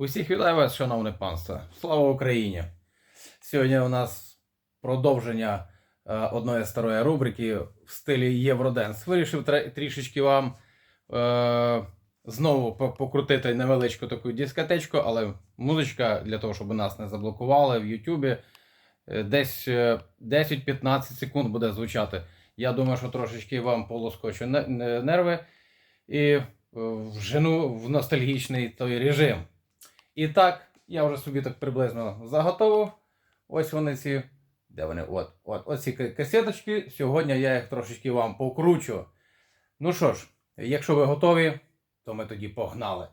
Усіх вітаю вас, шановне панство. Слава Україні! Сьогодні у нас продовження е, одної старої рубрики в стилі Євроденс. Вирішив трішечки вам е, знову покрутити невеличку таку дискотечку, але музичка для того, щоб нас не заблокували в Ютубі. е, Десь е, 10-15 секунд буде звучати. Я думаю, що трошечки вам полоскочу не- не- нерви і е, вжену в ностальгічний той режим. І так, я вже собі так приблизно заготовив. Ось вони ці. Де вони? От, от, от ці ка- касеточки. Сьогодні я їх трошечки вам покручу. Ну що ж, якщо ви готові, то ми тоді погнали.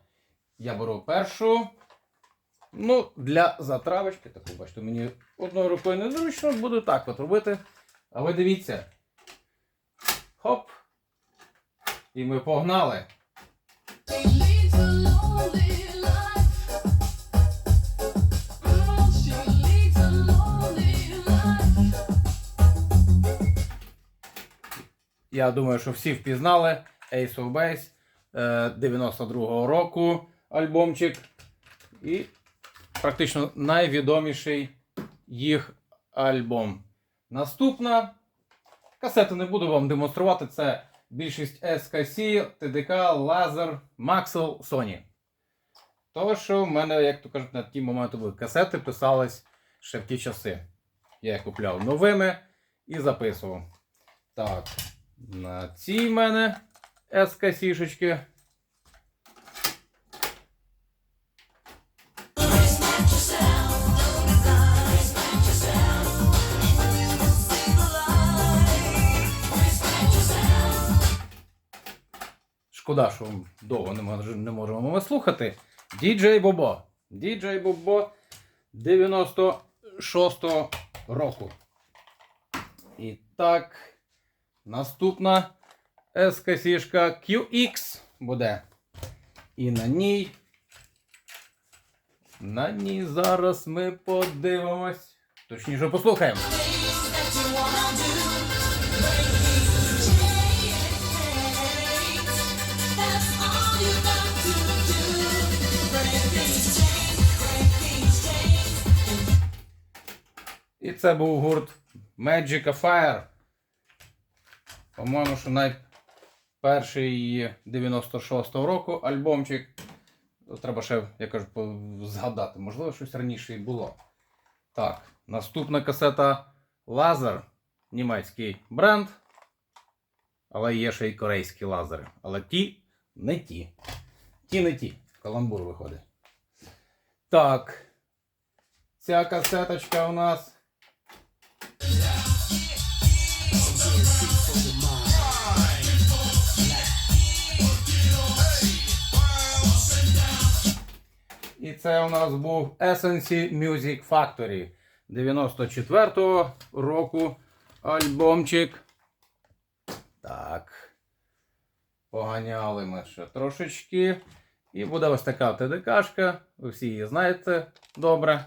Я беру першу. Ну, для затравочки, таку бачите, мені одною рукою незручно, буду так от робити. А ви дивіться. Хоп. І ми погнали. Я думаю, що всі впізнали Ace of Base е, 92-го року альбомчик. І практично найвідоміший їх альбом. Наступна. Касету не буду вам демонструвати. Це більшість SKC, TDK, Laser, Maxell, Sony. То, що в мене, як то кажуть, на ті моменти були касети писались ще в ті часи. Я їх купляв новими і записував. Так. На цій в мене СКСішечки. Шкода, що довго не, мож, не можемо ми слухати. DJ Бобо. DJ Бобо 96-го року. І так. Наступна SKC-шка QX буде. І на ній. На ній зараз ми подивимось. Точніше послухаємо. І це був гурт Magic Fire. По-моєму, що найперший 96-го року альбомчик. Треба ще, я кажу, згадати. Можливо, щось раніше і було. Так, наступна касета Лазер. Німецький бренд. Але є ще й корейські лазери. Але ті не ті. Ті не ті. Каламбур виходить. Так. Ця касеточка у нас. І це у нас був Essence Music Factory 94-го року альбомчик. Так. Поганяли ми ще трошечки. І буде ось така ТДКшка. Ви всі її знаєте добре.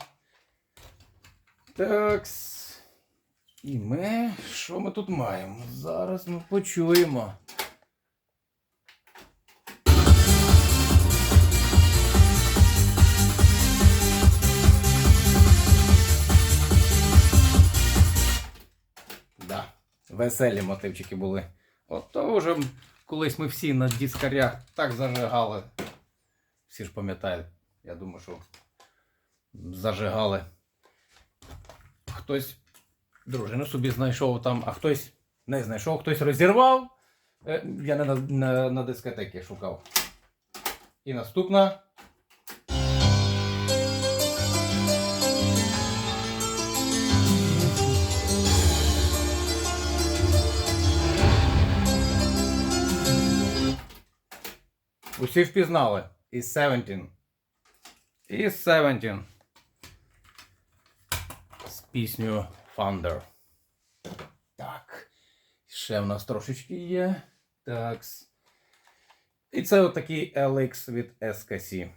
Так. І ми. Що ми тут маємо? Зараз ми почуємо. Веселі мотивчики були. От то вже колись ми всі на дискарях так зажигали. Всі ж пам'ятають. Я думаю, що зажигали. Хтось дружину собі знайшов там, а хтось не знайшов, хтось розірвав. Е, Я не на, на, на дискотеки шукав. І наступна. Усі впізнали. І 17. І 17. З піснею Thunder. Так. Ще в нас трошечки є. Так. І це отакий LX від SKC.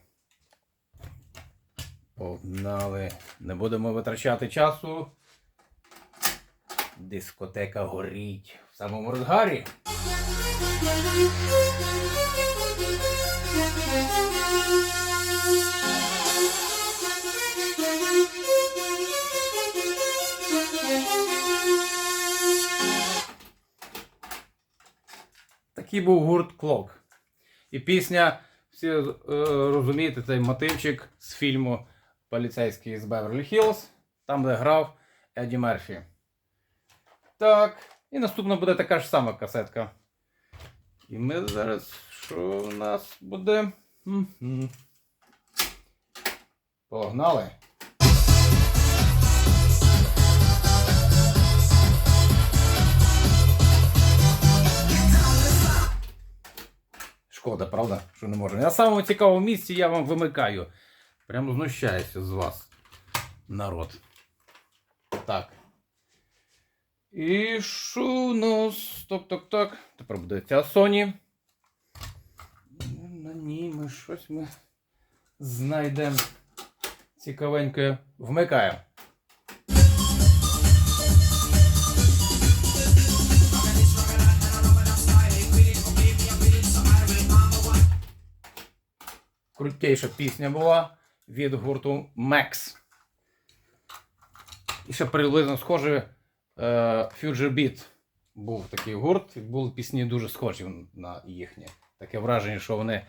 Погнали. Не будемо витрачати часу. Дискотека горить в самому розгарі. Такий був гурт Клок. І пісня, всі е, розумієте, цей мотивчик з фільму Поліцейський з Беверлі Хіллз, там, де грав Едді Мерфі. Так. І наступна буде така ж сама касетка. І ми зараз. Що у нас буде? Погнали. Шкода, правда, що не можу. На самому цікавому місці я вам вимикаю. Прямо знущаюся з вас, народ. Так. І що у нас? Так, так, так. Тепер буде ця Sony. На ній ми щось ми знайдемо цікавеньке. Вмикаємо. Крутейша пісня була від гурту Max. І ще приблизно схоже Future Beat був такий гурт, і були пісні дуже схожі на їхні. Таке враження, що вони.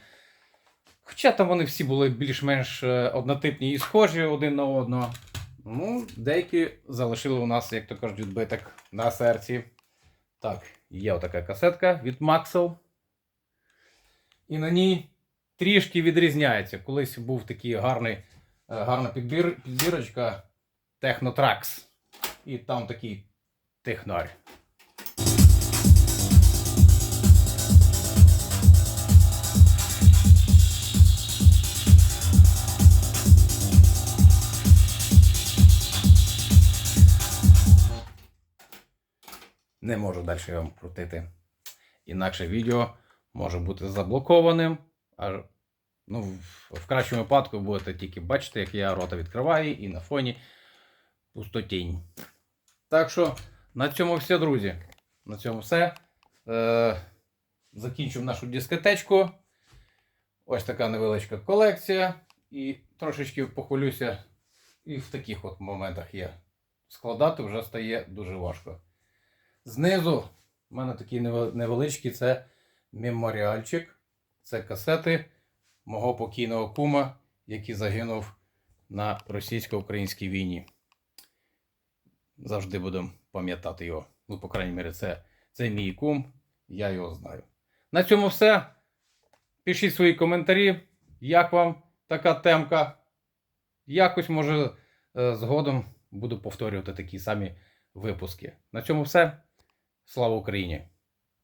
Хоча там вони всі були більш-менш е, однотипні і схожі один на одного. Ну, деякі залишили у нас, як то кажуть, відбиток на серці. Так, є отака касетка від Maxell. І на ній трішки відрізняється. Колись був такий гарний, е, гарна підбір, підбірочка Technotrax. І там такий технарь. Не можу далі вам крутити. Інакше відео може бути заблокованим. Ну, в, кращому випадку будете тільки бачити, як я рота відкриваю і на фоні пустотінь. Так що на цьому все, друзі. На цьому все. Е, закінчив нашу дискотечку. Ось така невеличка колекція. І трошечки похвалюся. І в таких от моментах є. Складати вже стає дуже важко. Знизу в мене такий невеличкий це меморіальчик. Це касети мого покійного кума, який загинув на російсько-українській війні. Завжди будемо пам'ятати його. Ну, по крайній мірі, це, це мій кум, я його знаю. На цьому все. Пишіть свої коментарі, як вам така темка. Якось, може, е, згодом буду повторювати такі самі випуски. На цьому все. Слава Україні!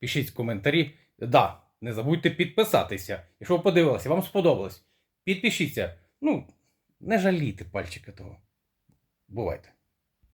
Пишіть коментарі. Да, не забудьте підписатися. Якщо ви подивилися, вам сподобалось. Підпишіться. Ну, не жалійте пальчика того. Бувайте.